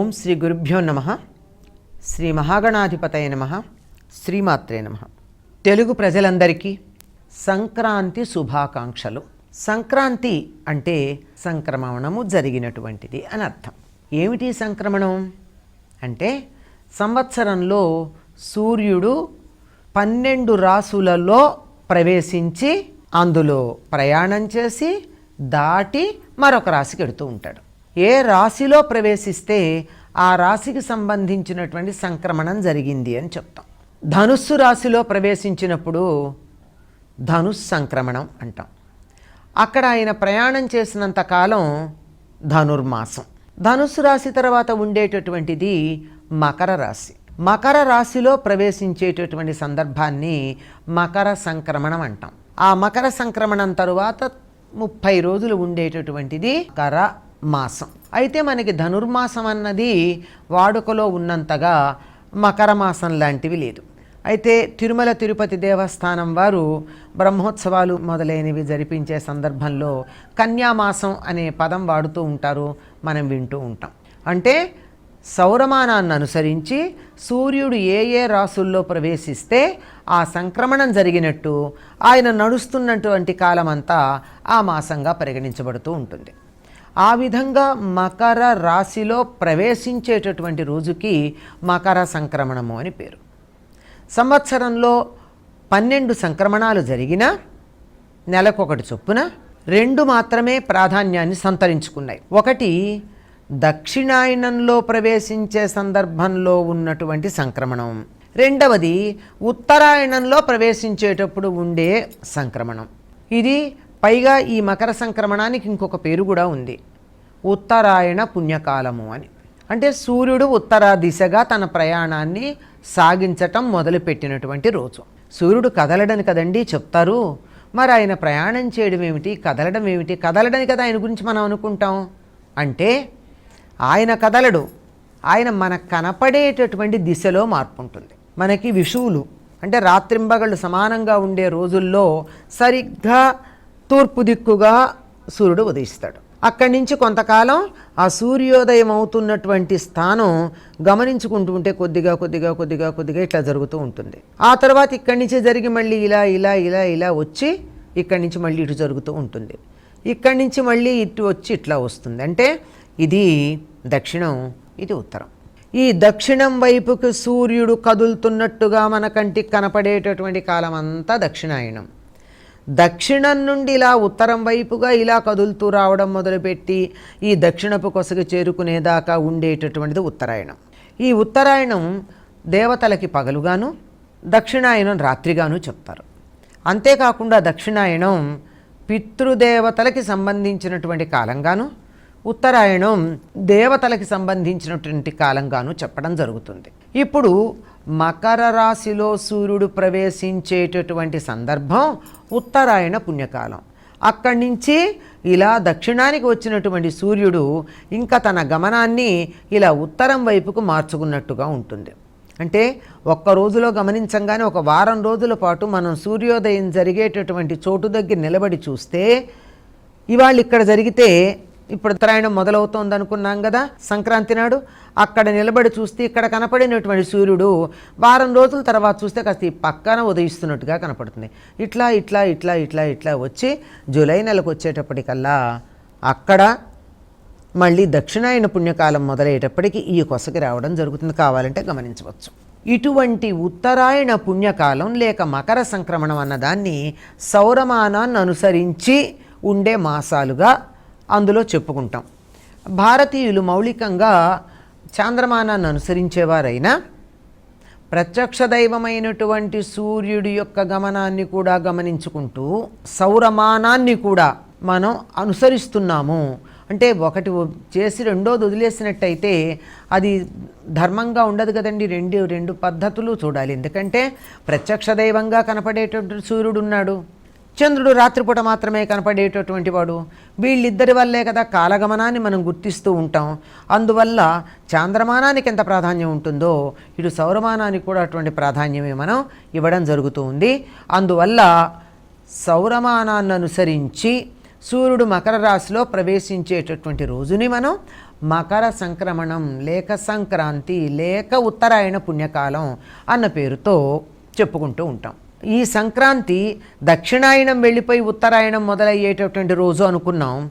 ఓం శ్రీ గురుభ్యో నమ. శ్రీ మహాగణాధిపతయ నమ. శ్రీమాత్రే నమ. తెలుగు ప్రజలందరికీ సంక్రాంతి శుభాకాంక్షలు. సంక్రాంతి అంటే సంక్రమణము జరిగినటువంటిది అని అర్థం. ఏమిటి సంక్రమణం? అంటే సంవత్సరంలో సూర్యుడు పన్నెండు రాసులలో ప్రవేశించి అందులో ప్రయాణం చేసి దాటి మరొక రాశికి వెడుతూ ఉంటాడు. ఏ రాశిలో ప్రవేశిస్తే ఆ రాశికి సంబంధించినటువంటి సంక్రమణం జరిగింది అని చెప్తాం. ధనుస్సు రాశిలో ప్రవేశించినప్పుడు ధనుస్ సంక్రమణం అంటాం. అక్కడ ఆయన ప్రయాణం చేసినంత కాలం ధనుర్మాసం. ధనుస్సు రాశి తర్వాత ఉండేటటువంటిది మకర రాశి. మకర రాశిలో ప్రవేశించేటటువంటి సందర్భాన్ని మకర సంక్రమణం అంటాం. ఆ మకర సంక్రమణం తరువాత ముప్పై రోజులు ఉండేటటువంటిది కర మాసం. అయితే మనకి ధనుర్మాసం అన్నది వాడుకలో ఉన్నంతగా మకర మాసం లాంటివి లేదు. అయితే తిరుమల తిరుపతి దేవస్థానం వారు బ్రహ్మోత్సవాలు మొదలైనవి జరిపించే సందర్భంలో కన్యామాసం అనే పదం వాడుతూ ఉంటారు మనం వింటూ ఉంటాం. అంటే సౌరమానాన్ని అనుసరించి సూర్యుడు ఏ ఏ రాసుల్లో ప్రవేశిస్తే ఆ సంక్రమణం జరిగినట్టు ఆయన నడుస్తున్నటువంటి కాలమంతా ఆ మాసంగా పరిగణించబడుతూ ఉంటుంది. ఆ విధంగా మకర రాశిలో ప్రవేశించేటటువంటి రోజుకి మకర సంక్రమణము అని పేరు. సంవత్సరంలో పన్నెండు సంక్రమణాలు జరిగినా నెలకొకటి చొప్పున రెండు మాత్రమే ప్రాధాన్యాన్ని సంతరించుకున్నాయి. ఒకటి దక్షిణాయనంలో ప్రవేశించే సందర్భంలో ఉన్నటువంటి సంక్రమణం. రెండవది ఉత్తరాయణంలో ప్రవేశించేటప్పుడు ఉండే సంక్రమణం. ఇది పైగా ఈ మకర సంక్రమణానికి ఇంకొక పేరు కూడా ఉంది. ఉత్తరాయణ పుణ్యకాలము అని. అంటే సూర్యుడు ఉత్తర దిశగా తన ప్రయాణాన్ని సాగించటం మొదలుపెట్టినటువంటి రోజు. సూర్యుడు కదలడని కదండి చెప్తారు. మరి ఆయన ప్రయాణం చేయడం ఏమిటి? కదలడం ఏమిటి? కదలడని కదా ఆయన గురించి మనం అనుకుంటాం. అంటే ఆయన కదలడు. ఆయన మనకు కనపడేటటువంటి దిశలో మార్పు ఉంటుంది మనకి విషువులు అంటే రాత్రింబగళ్ళు సమానంగా ఉండే రోజుల్లో సరిగ్గా తూర్పు దిక్కుగా సూర్యుడు ఉదయిస్తాడు. అక్కడి నుంచి కొంతకాలం ఆ సూర్యోదయం అవుతున్నటువంటి స్థానం గమనించుకుంటూ ఉంటే కొద్దిగా కొద్దిగా కొద్దిగా కొద్దిగా ఇట్లా జరుగుతూ ఉంటుంది. ఆ తర్వాత ఇక్కడి నుంచి జరిగి మళ్ళీ ఇలా ఇలా ఇలా ఇలా వచ్చి ఇక్కడి నుంచి మళ్ళీ ఇటు జరుగుతూ ఉంటుంది. ఇక్కడి నుంచి మళ్ళీ ఇటు వచ్చి ఇట్లా వస్తుంది. అంటే ఇది దక్షిణం ఇది ఉత్తరం. ఈ దక్షిణం వైపుకు సూర్యుడు కదులుతున్నట్టుగా మన కంటికి కనపడేటటువంటి కాలం అంతా దక్షిణాయనం. దక్షిణం నుండి ఇలా ఉత్తరం వైపుగా ఇలా కదులుతూ రావడం మొదలుపెట్టి ఈ దక్షిణపు కొసగి చేరుకునేదాకా ఉండేటటువంటిది ఉత్తరాయణం. ఈ ఉత్తరాయణం దేవతలకి పగలుగాను దక్షిణాయనం రాత్రిగాను చెప్తారు. అంతేకాకుండా దక్షిణాయనం పితృదేవతలకి సంబంధించినటువంటి కాలంగాను ఉత్తరాయణం దేవతలకి సంబంధించినటువంటి కాలంగాను చెప్పడం జరుగుతుంది. ఇప్పుడు మకర రాశిలో సూర్యుడు ప్రవేశించేటటువంటి సందర్భం ఉత్తరాయణ పుణ్యకాలం. అక్కడి నుంచి ఇలా దక్షిణానికి వచ్చినటువంటి సూర్యుడు ఇంకా తన గమనాన్ని ఇలా ఉత్తరం వైపుకు మార్చుకున్నట్టుగా ఉంటుంది. అంటే ఒక్క రోజులో గమనించంగానే ఒక వారం రోజుల పాటు మనం సూర్యోదయం జరిగేటటువంటి చోటు దగ్గర నిలబడి చూస్తే ఇవాళ ఇక్కడ జరిగితే ఇప్పుడు ఉత్తరాయణం మొదలవుతోంది అనుకున్నాం కదా సంక్రాంతి నాడు. అక్కడ నిలబడి చూస్తే ఇక్కడ కనపడినటువంటి సూర్యుడు వారం రోజుల తర్వాత చూస్తే కాస్త ఈ పక్కన ఉదయిస్తున్నట్టుగా కనపడుతుంది. ఇట్లా ఇట్లా ఇట్లా ఇట్లా ఇట్లా వచ్చి జూలై నెలకు వచ్చేటప్పటికల్లా అక్కడ మళ్ళీ దక్షిణాయన పుణ్యకాలం మొదలయ్యేటప్పటికి ఈ కొసకి రావడం జరుగుతుంది. కావాలంటే గమనించవచ్చు. ఇటువంటి ఉత్తరాయణ పుణ్యకాలం లేక మకర సంక్రమణం అన్నదాన్ని సౌరమానాన్ని అనుసరించి ఉండే మాసాలుగా అందులో చెప్పుకుంటాం. భారతీయులు మౌలికంగా చాంద్రమానాన్ని అనుసరించేవారైనా ప్రత్యక్ష దైవమైనటువంటి సూర్యుడి యొక్క గమనాన్ని కూడా గమనించుకుంటూ సౌరమానాన్ని కూడా మనం అనుసరిస్తున్నాము. అంటే ఒకటి చేసి రెండోది వదిలేసినట్టయితే అది ధర్మంగా ఉండదు కదండి. రెండు రెండు పద్ధతులు చూడాలి. ఎందుకంటే ప్రత్యక్ష దైవంగా కనపడేటటువంటి సూర్యుడు ఉన్నాడు. చంద్రుడు రాత్రిపూట మాత్రమే కనపడేటటువంటి వాడు. వీళ్ళిద్దరి వల్లే కదా కాలగమనాన్ని మనం గుర్తిస్తూ ఉంటాం. అందువల్ల చాంద్రమానానికి ఎంత ప్రాధాన్యం ఉంటుందో ఇటు సౌరమానానికి కూడా అటువంటి ప్రాధాన్యమే మనం ఇవ్వడం జరుగుతూ ఉంది. అందువల్ల సౌరమానాన్ని అనుసరించి సూర్యుడు మకర రాశిలో ప్రవేశించేటటువంటి రోజుని మనం మకర సంక్రమణం లేక సంక్రాంతి లేక ఉత్తరాయణ పుణ్యకాలం అన్న పేరుతో చెప్పుకుంటూ ఉంటాం. ఈ సంక్రాంతి దక్షిణాయనం వెళ్ళిపోయి ఉత్తరాయణం మొదలయ్యేటటువంటి రోజు అనుకున్నాం.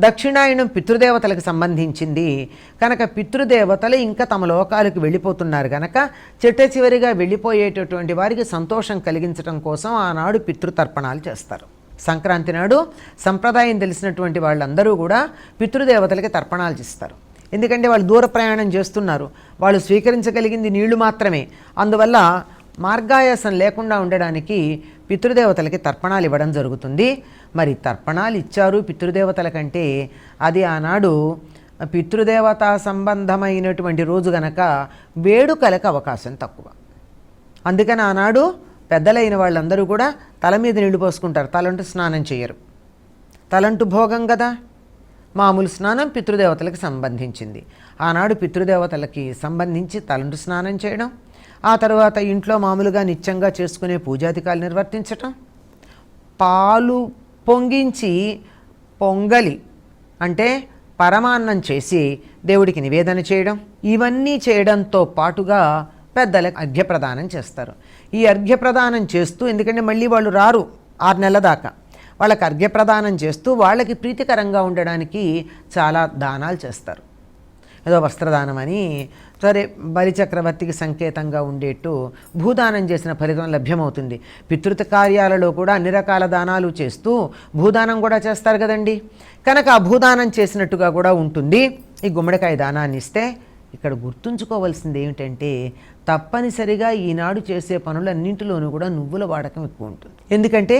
దక్షిణాయనం పితృదేవతలకు సంబంధించింది. కనుక పితృదేవతలు ఇంకా తమ లోకాలకు వెళ్ళిపోతున్నారు కనుక చిట్ట చివరిగా వెళ్ళిపోయేటటువంటి వారికి సంతోషం కలిగించడం కోసం ఆనాడు పితృతర్పణాలు చేస్తారు. సంక్రాంతి నాడు సంప్రదాయం తెలిసినటువంటి వాళ్ళందరూ కూడా పితృదేవతలకి తర్పణాలు చేస్తారు. ఎందుకంటే వాళ్ళు దూర ప్రయాణం చేస్తున్నారు. వాళ్ళు స్వీకరించగలిగింది నీళ్ళు మాత్రమే. అందువల్ల మార్గాయాసం లేకుండా ఉండడానికి పితృదేవతలకి తర్పణాలు ఇవ్వడం జరుగుతుంది. మరి తర్పణాలు ఇచ్చారు పితృదేవతల కంటే అది ఆనాడు పితృదేవత సంబంధమైనటువంటి రోజు గనక వేడుకలకు అవకాశం తక్కువ. అందుకని ఆనాడు పెద్దలైన వాళ్ళందరూ కూడా తల మీద నీళ్ళు పోసుకుంటారు. తలంటు స్నానం చేయరు. తలంటు భోగం కదా? మామూలు స్నానం పితృదేవతలకు సంబంధించింది. ఆనాడు పితృదేవతలకి సంబంధించి తలంటు స్నానం చేయడం ఆ తర్వాత ఇంట్లో మామూలుగా నిత్యంగా చేసుకునే పూజాధికాలు నిర్వర్తించటం పాలు పొంగించి పొంగలి అంటే పరమాన్నం చేసి దేవుడికి నివేదన చేయడం ఇవన్నీ చేయడంతో పాటుగా పెద్దలకు అర్ఘ్యప్రదానం చేస్తారు. ఈ అర్ఘ్యప్రదానం చేస్తూ ఎందుకంటే మళ్ళీ వాళ్ళు రారు ఆరు నెలల దాకా. వాళ్ళకి అర్ఘ్యప్రదానం చేస్తూ వాళ్ళకి ప్రీతికరంగా ఉండడానికి చాలా దానాలు చేస్తారు. ఏదో వస్త్రదానం అని సరే బలిచక్రవర్తికి సంకేతంగా ఉండేట్టు భూదానం చేసిన ఫలితం లభ్యమవుతుంది. పితృత కార్యాలలో కూడా అన్ని రకాల దానాలు చేస్తూ భూదానం కూడా చేస్తారు కదండి. కనుక ఆ భూదానం చేసినట్టుగా కూడా ఉంటుంది. ఈ గుమ్మడికాయ దానాన్ని ఇస్తే ఇక్కడ గుర్తుంచుకోవాల్సింది ఏమిటంటే తప్పనిసరిగా ఈనాడు చేసే పనులన్నింటిలోనూ కూడా నువ్వుల వాడకం ఎక్కువ ఉంటుంది. ఎందుకంటే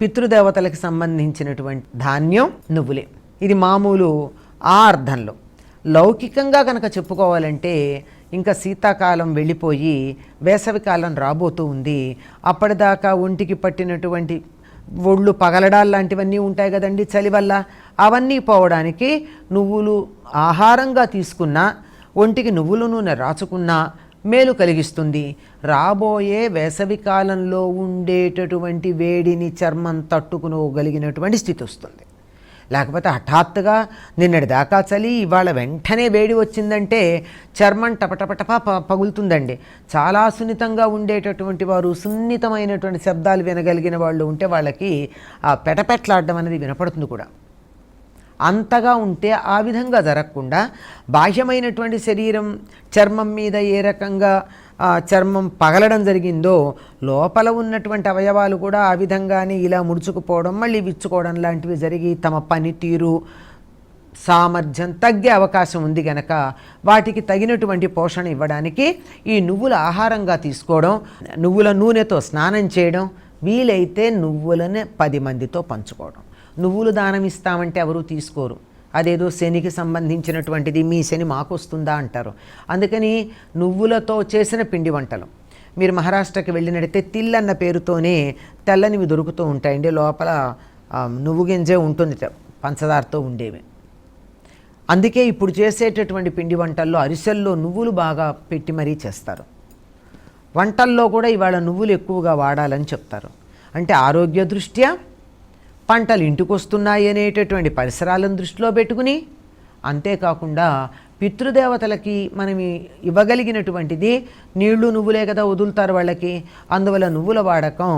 పితృదేవతలకు సంబంధించినటువంటి ధాన్యం నువ్వులే. ఇది మామూలు ఆ అర్థంలో లౌకికంగా కనుక చెప్పుకోవాలంటే ఇంకా శీతాకాలం వెళ్ళిపోయి వేసవికాలం రాబోతూ ఉంది. అప్పటిదాకా ఒంటికి పట్టినటువంటి ఒళ్ళు పగలడాలు లాంటివన్నీ ఉంటాయి కదండి చలి వల్ల. అవన్నీ పోవడానికి నువ్వులు ఆహారంగా తీసుకున్నా ఒంటికి నువ్వుల నూనె రాచుకున్నా మేలు కలిగిస్తుంది. రాబోయే వేసవి కాలంలో ఉండేటటువంటి వేడిని చర్మం తట్టుకునగలిగినటువంటి స్థితి వస్తుంది. లేకపోతే హఠాత్తుగా నిన్నటి దాకా చలి ఇవాళ వెంటనే వేడి వచ్చిందంటే చర్మం టపటపటప ప పగులుతుందండి. చాలా సున్నితంగా ఉండేటటువంటి వారు సున్నితమైనటువంటి శబ్దాలు వినగలిగిన వాళ్ళు ఉంటే వాళ్ళకి ఆ పెటపెట్లాడడం అనేది వినపడుతుంది కూడా. అంతగా ఉంటే ఆ విధంగా జరగకుండా బాహ్యమైనటువంటి శరీరం చర్మం మీద ఏ రకంగా చర్మం పగలడం జరిగిందో లోపల ఉన్నటువంటి అవయవాలు కూడా ఆ విధంగానే ఇలా ముడుచుకుపోవడం మళ్ళీ విచ్చుకోవడం లాంటివి జరిగి తమ పనితీరు సామర్థ్యం తగ్గే అవకాశం ఉంది గనక వాటికి తగినటువంటి పోషణ ఇవ్వడానికి ఈ నువ్వుల ఆహారంగా తీసుకోవడం నువ్వుల నూనెతో స్నానం చేయడం వీలైతే నువ్వులనే పది మందితో పంచుకోవడం. నువ్వులు దానం ఇస్తామంటే ఎవరు తీసుకోరు. అదేదో శనికి సంబంధించినటువంటిది మీ శని మాకు వస్తుందా అంటారు. అందుకని నువ్వులతో చేసిన పిండి వంటలు. మీరు మహారాష్ట్రకి వెళ్ళినట్టయితే తిల్లన్న పేరుతోనే తెల్లనివి దొరుకుతూ ఉంటాయండి. లోపల నువ్వు గింజే ఉంటుంది పంచదారతో ఉండేవి. అందుకే ఇప్పుడు చేసేటటువంటి పిండి వంటల్లో అరిసెల్లో నువ్వులు బాగా పెట్టి మరీ చేస్తారు. వంటల్లో కూడా ఇవాళ నువ్వులు ఎక్కువగా వాడాలని చెప్తారు. అంటే ఆరోగ్య దృష్ట్యా పంటలు ఇంటికి వస్తున్నాయి అనేటటువంటి పరిసరాలను దృష్టిలో పెట్టుకుని అంతేకాకుండా పితృదేవతలకి మనం ఇవ్వగలిగినటువంటిది నీళ్ళు నువ్వులే కదా వదులుతారు వాళ్ళకి అందువల్ల నువ్వుల వాడకం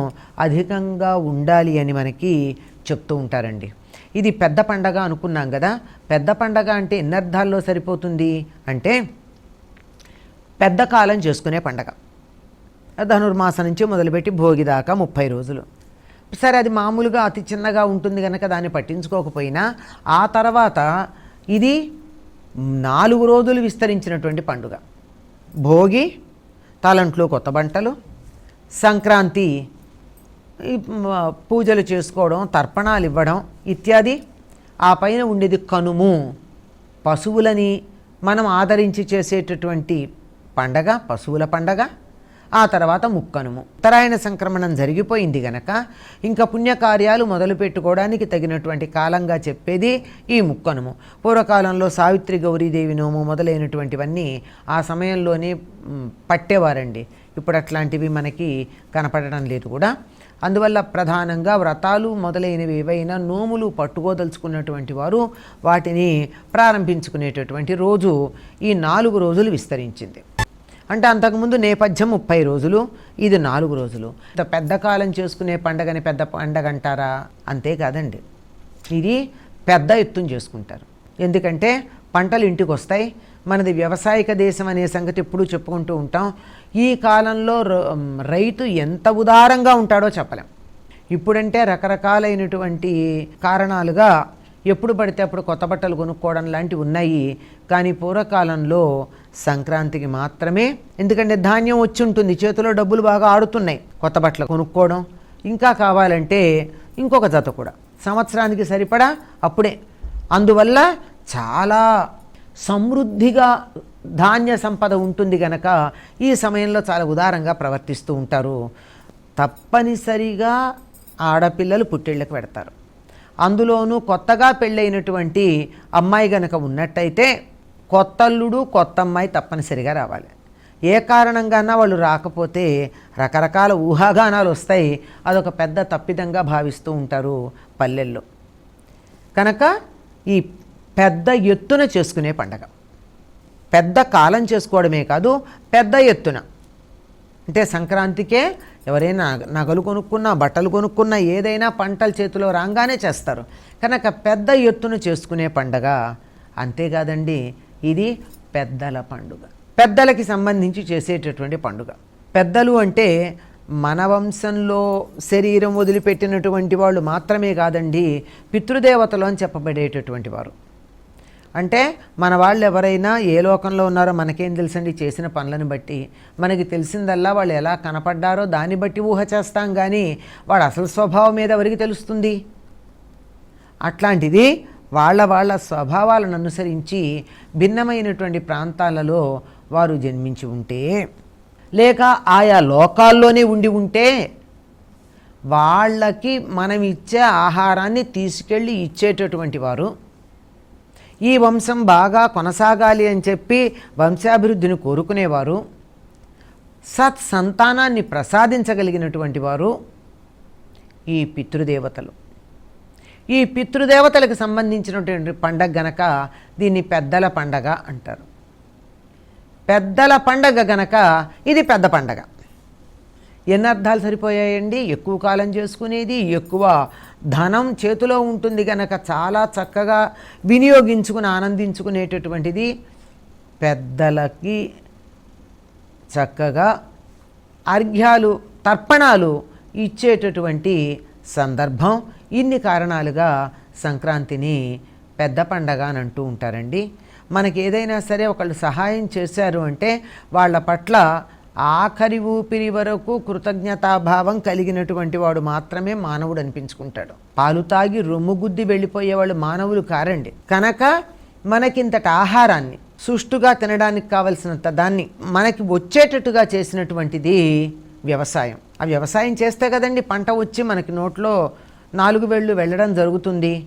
అధికంగా ఉండాలి అని మనకి చెప్తూ ఉంటారండి. ఇది పెద్ద పండగ అనుకున్నాం కదా పెద్ద పండగ అంటే ఎన్ని అర్థాల్లో సరిపోతుంది అంటే పెద్ద కాలం చేసుకునే పండగ. ధనుర్మాసం నుంచి మొదలుపెట్టి భోగి దాకా ముప్పై రోజులు. సరే అది మామూలుగా అతి చిన్నగా ఉంటుంది కనుక దాన్ని పట్టించుకోకపోయినా ఆ తర్వాత ఇది నాలుగు రోజులు విస్తరించినటువంటి పండుగ. భోగి తలంట్లో కొత్త వంటలు సంక్రాంతి పూజలు చేసుకోవడం తర్పణాలు ఇవ్వడం ఇత్యాది. ఆ పైన ఉండేది కనుము. పశువులని మనం ఆదరించి చేసేటటువంటి పండగ పశువుల పండగ. ఆ తర్వాత ముక్కనుము. ఉత్తరాయణ సంక్రమణం జరిగిపోయింది గనక ఇంకా పుణ్యకార్యాలు మొదలు పెట్టుకోవడానికి తగినటువంటి కాలంగా చెప్పేది ఈ ముక్కనుము. పూర్వకాలంలో సావిత్రి గౌరీదేవి నోము మొదలైనటువంటివన్నీ ఆ సమయంలోనే పట్టేవారండి. ఇప్పుడు అట్లాంటివి మనకి కనపడడం లేదు కూడా. అందువల్ల ప్రధానంగా వ్రతాలు మొదలైనవి ఏవైనా నోములు పట్టుకోదలుచుకున్నటువంటి వారు వాటిని ప్రారంభించుకునేటటువంటి రోజు ఈ నాలుగు రోజులు విస్తరించింది. అంటే అంతకుముందు నేపథ్యం ముప్పై రోజులు ఇది నాలుగు రోజులు. ఇంత పెద్ద కాలం చేసుకునే పండగని పెద్ద పండగ అంటారా? అంతేకాదండి ఇది పెద్ద ఎత్తున చేసుకుంటారు. ఎందుకంటే పంటలు ఇంటికి వస్తాయి. మనది వ్యవసాయక దేశం అనే సంగతి ఎప్పుడూ చెప్పుకుంటూ ఉంటాం. ఈ కాలంలో ర- రైతు ఎంత ఉదారంగా ఉంటాడో చెప్పలేం. ఇప్పుడంటే రకరకాలైనటువంటి కారణాలుగా ఎప్పుడు పడితే అప్పుడు కొత్త బట్టలు కొనుక్కోవడం లాంటివి ఉన్నాయి. కానీ పూర్వకాలంలో సంక్రాంతికి మాత్రమే ఎందుకంటే ధాన్యం వచ్చి ఉంటుంది. చేతిలో డబ్బులు బాగా ఆడుతున్నాయి. కొత్త బట్టలు కొనుక్కోవడం ఇంకా కావాలంటే ఇంకొక జత కూడా. సంవత్సరానికి సరిపడా అప్పుడే. అందువల్ల చాలా సమృద్ధిగా ధాన్య సంపద ఉంటుంది గనక ఈ సమయంలో చాలా ఉదారంగా ప్రవర్తిస్తూ ఉంటారు. తప్పనిసరిగా ఆడపిల్లలు పుట్టిళ్ళకు పెడతారు. అందులోనూ కొత్తగా పెళ్ళైనటువంటి అమ్మాయి గనక ఉన్నట్టయితే కొత్తల్లుడు కొత్త అమ్మాయి తప్పనిసరిగా రావాలి. ఏ కారణంగానా వాళ్ళు రాకపోతే రకరకాల ఊహాగానాలు వస్తాయి. అదొక పెద్ద తప్పిదంగా భావిస్తూ ఉంటారు పల్లెల్లో. కనుక ఈ పెద్ద ఎత్తున చేసుకునే పండగ. పెద్ద కాలం చేసుకోవడమే కాదు పెద్ద ఎత్తున. అంటే సంక్రాంతికే ఎవరైనా నగలు కొనుక్కున్నా బట్టలు కొనుక్కున్నా ఏదైనా పంటల చేతిలో రాగానే చేస్తారు. కనుక పెద్ద ఎత్తున చేసుకునే పండగ అంతేకాదండి ఇది పెద్దల పండుగ. పెద్దలకి సంబంధించి చేసేటటువంటి పండుగ. పెద్దలు అంటే మన వంశంలో శరీరం వదిలిపెట్టినటువంటి వాళ్ళు మాత్రమే కాదండి పితృదేవతలు అని చెప్పబడేటటువంటి వారు. అంటే మన వాళ్ళు ఎవరైనా ఏ లోకంలో ఉన్నారో మనకేం తెలుసండి? చేసిన పనులను బట్టి. మనకి తెలిసిందల్లా వాళ్ళు ఎలా కనపడ్డారో దాన్ని బట్టి ఊహ చేస్తాం కానీ వాడు అసలు స్వభావం మీద ఎవరికి తెలుస్తుంది? అట్లాంటిది వాళ్ళ వాళ్ళ స్వభావాలను అనుసరించి భిన్నమైనటువంటి ప్రాంతాలలో వారు జన్మించి ఉంటే లేక ఆయా లోకాల్లోనే ఉండి ఉంటే వాళ్ళకి మనం ఇచ్చే ఆహారాన్ని తీసుకెళ్ళి ఇచ్చేటటువంటి వారు ఈ వంశం బాగా కొనసాగాలి అని చెప్పి వంశాభివృద్ధిని కోరుకునేవారు. సత్ సంతానాన్ని ప్రసాదించగలిగినటువంటి వారు ఈ పితృదేవతలు. ఈ పితృదేవతలకు సంబంధించినటువంటి పండగ గనక దీన్ని పెద్దల పండగ అంటారు. పెద్దల పండగ గనక ఇది పెద్ద పండగ. ఎన్ని అర్థాలు సరిపోయాయండి? ఎక్కువ కాలం చేసుకునేది ఎక్కువ ధనం చేతిలో ఉంటుంది కనుక చాలా చక్కగా వినియోగించుకుని ఆనందించుకునేటటువంటిది పెద్దలకి చక్కగా అర్ఘ్యాలు తర్పణాలు ఇచ్చేటటువంటి సందర్భం. ఇన్ని కారణాలుగా సంక్రాంతిని పెద్ద పండగ అని అంటూ ఉంటారండి. మనకి ఏదైనా సరే ఒకళ్ళు సహాయం చేశారు అంటే వాళ్ళ పట్ల ఆఖరి ఊపిరి వరకు కృతజ్ఞతాభావం కలిగినటువంటి వాడు మాత్రమే మానవుడు అనిపించుకుంటాడు. పాలు తాగి రొమ్ము గుద్ది వెళ్ళిపోయేవాళ్ళు మానవులు కారండి. కనుక మనకింతటి ఆహారాన్ని సుష్టుగా తినడానికి కావలసినంత దాన్ని మనకి వచ్చేటట్టుగా చేసినటువంటిది వ్యవసాయం. ఆ వ్యవసాయం చేస్తే కదండి పంట వచ్చి మనకి నోట్లో నాలుగు వేళ్ళు వెళ్ళడం జరుగుతుంది.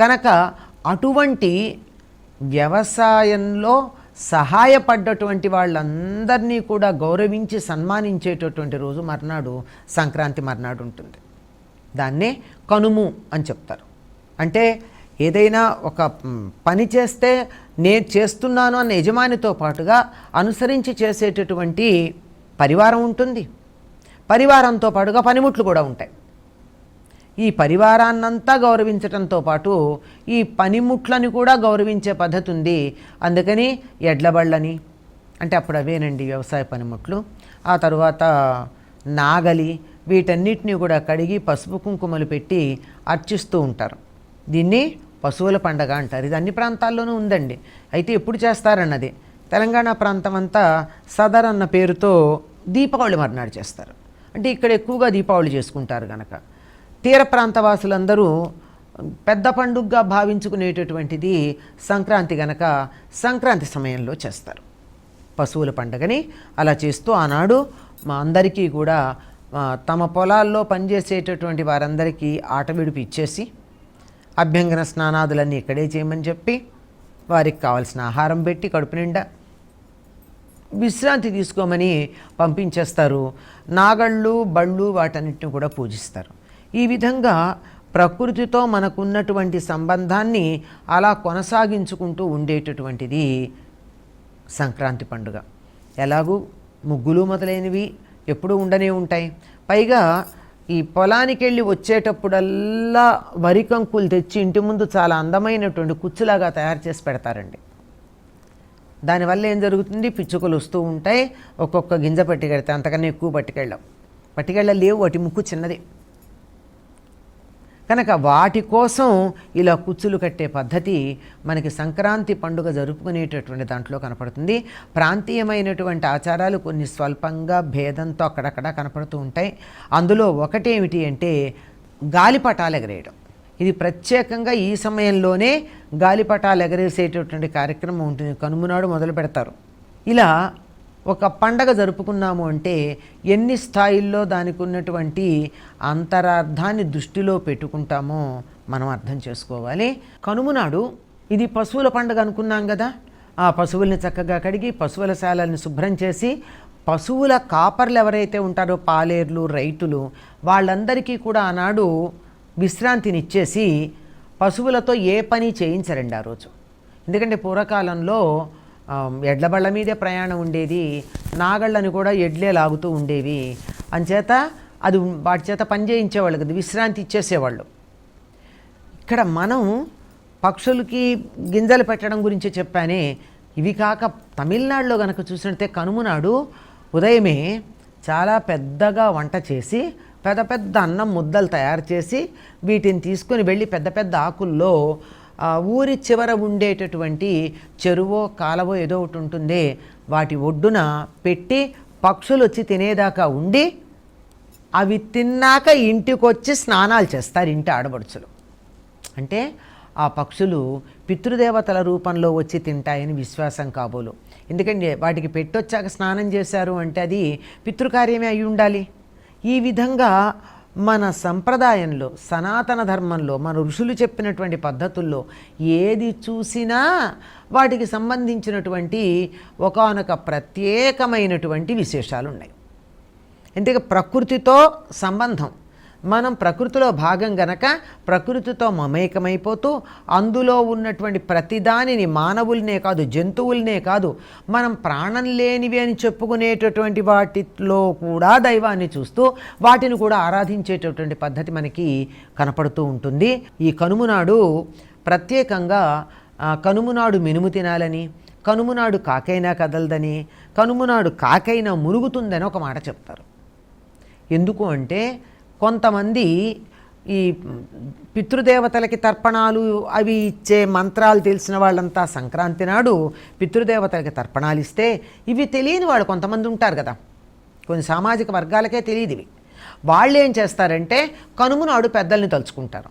కనుక అటువంటి వ్యవసాయంలో సహాయపడ్డటువంటి వాళ్ళందరినీ కూడా గౌరవించి సన్మానించేటటువంటి రోజు మర్నాడు సంక్రాంతి మర్నాడు ఉంటుంది. దాన్నే కనుము అని చెప్తారు. అంటే ఏదైనా ఒక పని చేస్తే నేను చేస్తున్నాను అన్న యజమానితో పాటుగా అనుసరించి చేసేటటువంటి పరివారం ఉంటుంది. పరివారంతో పాటుగా పనిముట్లు కూడా ఉంటాయి. ఈ పరివారాన్నంతా గౌరవించటంతో పాటు ఈ పనిముట్లని కూడా గౌరవించే పద్ధతి ఉంది. అందుకని ఎడ్లబళ్ళని అంటే అప్పుడు అవేనండి వ్యవసాయ పనిముట్లు. ఆ తర్వాత నాగలి వీటన్నిటిని కూడా కడిగి పసుపు కుంకుమలు పెట్టి అర్చిస్తూ ఉంటారు. దీన్ని పశువుల పండగ అంటారు. ఇది అన్ని ప్రాంతాల్లోనూ ఉందండి. అయితే ఎప్పుడు చేస్తారన్నది? తెలంగాణ ప్రాంతం అంతా సదర్ అన్న పేరుతో దీపావళి మర్నాడు చేస్తారు. అంటే ఇక్కడ ఎక్కువగా దీపావళి చేసుకుంటారు కనుక తీర ప్రాంత వాసులందరూ పెద్ద పండుగగా భావించుకునేటటువంటిది సంక్రాంతి గనక సంక్రాంతి సమయంలో చేస్తారు. పశువుల పండగని అలా చేస్తూ ఆనాడు మా అందరికీ కూడా తమ పొలాల్లో పనిచేసేటటువంటి వారందరికీ ఆట విడుపు ఇచ్చేసి అభ్యంగన స్నానాదులన్నీ ఇక్కడే చేయమని చెప్పి వారికి కావాల్సిన ఆహారం పెట్టి కడుపు నిండా విశ్రాంతి తీసుకోమని పంపించేస్తారు. నాగళ్ళు బళ్ళు వాటన్నిటిని కూడా పూజిస్తారు. ఈ విధంగా ప్రకృతితో మనకున్నటువంటి సంబంధాన్ని అలా కొనసాగించుకుంటూ ఉండేటటువంటిది సంక్రాంతి పండుగ. ఎలాగూ ముగ్గులు మొదలైనవి ఎప్పుడూ ఉండనే ఉంటాయి. పైగా ఈ పొలానికి వెళ్ళి వచ్చేటప్పుడల్లా వరి కంకులు తెచ్చి ఇంటి ముందు చాలా అందమైనటువంటి కుచ్చులాగా తయారు చేసి పెడతారండి. దానివల్ల ఏం జరుగుతుంది? పిచ్చుకలు వస్తూ ఉంటాయి. ఒక్కొక్క గింజ పట్టుకెడతాయి అంతకన్నా ఎక్కువ పట్టుకెళ్ళాం పట్టుకెళ్ళ లేవు వాటి ముక్కు చిన్నది. కనుక వాటి కోసం ఇలా కుచ్చులు కట్టే పద్ధతి మనకి సంక్రాంతి పండుగ జరుపుకునేటటువంటి దాంట్లో కనపడుతుంది. ప్రాంతీయమైనటువంటి ఆచారాలు కొన్ని స్వల్పంగా భేదంతో అక్కడక్కడ కనపడుతూ ఉంటాయి. అందులో ఒకటేమిటి అంటే గాలిపటాలు ఎగరేయడం. ఇది ప్రత్యేకంగా ఈ సమయంలోనే గాలిపటాలు ఎగరేసేటటువంటి కార్యక్రమం ఉంటుంది. కనుమనాడు మొదలు పెడతారు. ఇలా ఒక పండగ జరుపుకున్నాము అంటే ఎన్ని స్థాయిల్లో దానికి ఉన్నటువంటి అంతరార్థాన్ని దృష్టిలో పెట్టుకుంటామో మనం అర్థం చేసుకోవాలి. కనుమనాడు ఇది పశువుల పండుగ అనుకున్నాం కదా. ఆ పశువుల్ని చక్కగా కడిగి పశువుల శాలల్ని శుభ్రం చేసి పశువుల కాపర్లు ఎవరైతే ఉంటారో పాలేర్లు రైతులు వాళ్ళందరికీ కూడా ఆనాడు విశ్రాంతినిచ్చేసి పశువులతో ఏ పని చేయించరండి ఆ రోజు. ఎందుకంటే పూర్వకాలంలో ఎడ్ల బళ్ళ మీదే ప్రయాణం ఉండేది నాగళ్ళని కూడా ఎడ్లే లాగుతూ ఉండేవి. అంచేత అది వాటి చేత పని చేయించేవాళ్ళు కదా విశ్రాంతి ఇచ్చేసేవాళ్ళు. ఇక్కడ మనం పక్షులకి గింజలు పెట్టడం గురించి చెప్పానే ఇవి కాక తమిళనాడులో కనుక చూసినట్టే కనుమనాడు ఉదయమే చాలా పెద్దగా వంట చేసి పెద్ద పెద్ద అన్నం ముద్దలు తయారు చేసి వీటిని తీసుకొని వెళ్ళి పెద్ద పెద్ద ఆకుల్లో ఊరి చివర ఉండేటటువంటి చెరువో కాలవో ఏదో ఒకటి ఉంటుంది. వాటి ఒడ్డున పెట్టి పక్షులు వచ్చి తినేదాకా ఉండి అవి తిన్నాక ఇంటికొచ్చి స్నానాలు చేస్తారు ఇంటి ఆడబడుచులు అంటే ఆ పక్షులు పితృదేవతల రూపంలో వచ్చి తింటాయని విశ్వాసం కాబోలు. ఎందుకంటే వాటికి పెట్టొచ్చాక స్నానం చేశారు అంటే అది పితృకార్యమే అయి ఉండాలి ఈ విధంగా మన సంప్రదాయంలో సనాతన ధర్మంలో మన ఋషులు చెప్పినటువంటి పద్ధతుల్లో ఏది చూసినా వాటికి సంబంధించినటువంటి ఒకనొక ప్రత్యేకమైనటువంటి విశేషాలు ఉన్నాయి ఎందుకంటే ప్రకృతితో సంబంధం. మనం ప్రకృతిలో భాగం గనక ప్రకృతితో మమేకమైపోతూ అందులో ఉన్నటువంటి ప్రతిదానిని మానవులనే కాదు జంతువులనే కాదు మనం ప్రాణం లేనివి అని చెప్పుకునేటటువంటి వాటిలో కూడా దైవాన్ని చూస్తూ వాటిని కూడా ఆరాధించేటటువంటి పద్ధతి మనకి కనపడుతూ ఉంటుంది. ఈ కనుమనాడు ప్రత్యేకంగా కనుమనాడు మినుము తినాలని కనుమనాడు కాకైనా కదలదని కనుమనాడు కాకైనా మురుగుతుందని ఒక మాట చెప్తారు. ఎందుకు అంటే కొంతమంది ఈ పితృదేవతలకి తర్పణాలు అవి ఇచ్చే మంత్రాలు తెలిసిన వాళ్ళంతా సంక్రాంతి నాడు పితృదేవతలకి తర్పణాలు ఇస్తే ఇవి తెలియని వాళ్ళు కొంతమంది ఉంటారు కదా. కొన్ని సామాజిక వర్గాలకే తెలియదు ఇవి. వాళ్ళు ఏం చేస్తారంటే కనుమ నాడు పెద్దల్ని తలుచుకుంటారు.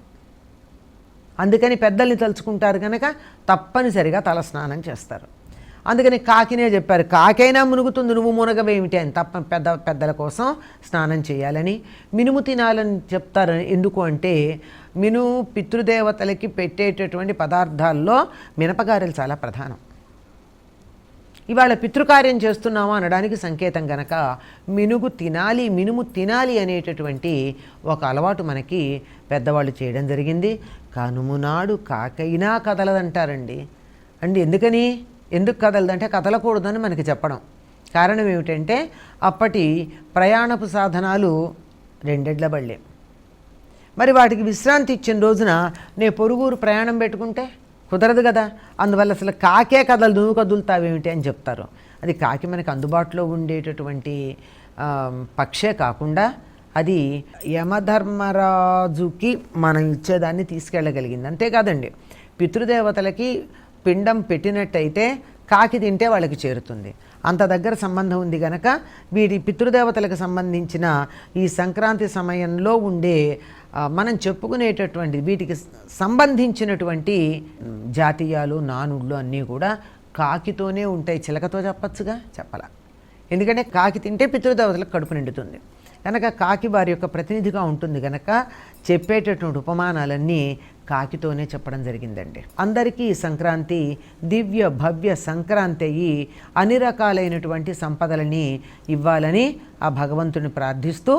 అందుకని పెద్దల్ని తలుచుకుంటారు కనుక తప్పనిసరిగా తలస్నానం చేస్తారు. అందుకని కాకినే చెప్పారు కాకైనా మునుగుతుంది నువ్వు మునగవేమిటి అని. తప్ప పెద్ద పెద్దల కోసం స్నానం చేయాలని. మినుము తినాలని చెప్తారు ఎందుకు అంటే మినుము పితృదేవతలకి పెట్టేటటువంటి పదార్థాల్లో మినపగారెలు చాలా ప్రధానం. ఇవాళ పితృకార్యం చేస్తున్నాము అనడానికి సంకేతం గనక మినుగు తినాలి మినుము తినాలి అనేటటువంటి ఒక అలవాటు మనకి పెద్దవాళ్ళు చేయడం జరిగింది. కనుమునాడు కాకైనా కదలదంటారండి. అండి ఎందుకని? ఎందుకు కదలదంటే కదలకూడదని మనకి చెప్పడం. కారణం ఏమిటంటే అప్పటి ప్రయాణపు సాధనాలు రెండెడ్ల బళ్ళే. మరి వాటికి విశ్రాంతి ఇచ్చిన రోజున నే పొరుగురు ప్రయాణం పెట్టుకుంటే కుదరదు కదా. అందువల్ల అసలు కాకే కథలు నువ్వు కదులుతావేమిటి అని చెప్తారు. అది కాకి మనకి అందుబాటులో ఉండేటటువంటి పక్షే కాకుండా అది యమధర్మరాజుకి మనం ఇచ్చేదాన్ని తీసుకెళ్ళగలిగింది. అంతేకాదండి పితృదేవతలకి పిండం పెట్టినట్టయితే కాకి తింటే వాళ్ళకి చేరుతుంది. అంత దగ్గర సంబంధం ఉంది గనక వీటి పితృదేవతలకు సంబంధించిన ఈ సంక్రాంతి సమయంలో ఉండే మనం చెప్పుకునేటటువంటి వీటికి సంబంధించినటువంటి జాతీయాలు నానుళ్ళు అన్నీ కూడా కాకితోనే ఉంటాయి. చిలకతో చెప్పచ్చుగా? చెప్పాల. ఎందుకంటే కాకి తింటే పితృదేవతలకు కడుపు నిండుతుంది. కనుక కాకి వారి యొక్క ప్రతినిధిగా ఉంటుంది కనుక చెప్పేటటువంటి ఉపమానాలన్నీ కాకితోనే చెప్పడం జరిగిందండి. అందరికీ ఈ సంక్రాంతి దివ్య భవ్య సంక్రాంతి అయ్యి అన్ని రకాలైనటువంటి సంపదలని ఇవ్వాలని ఆ భగవంతుని ప్రార్థిస్తూ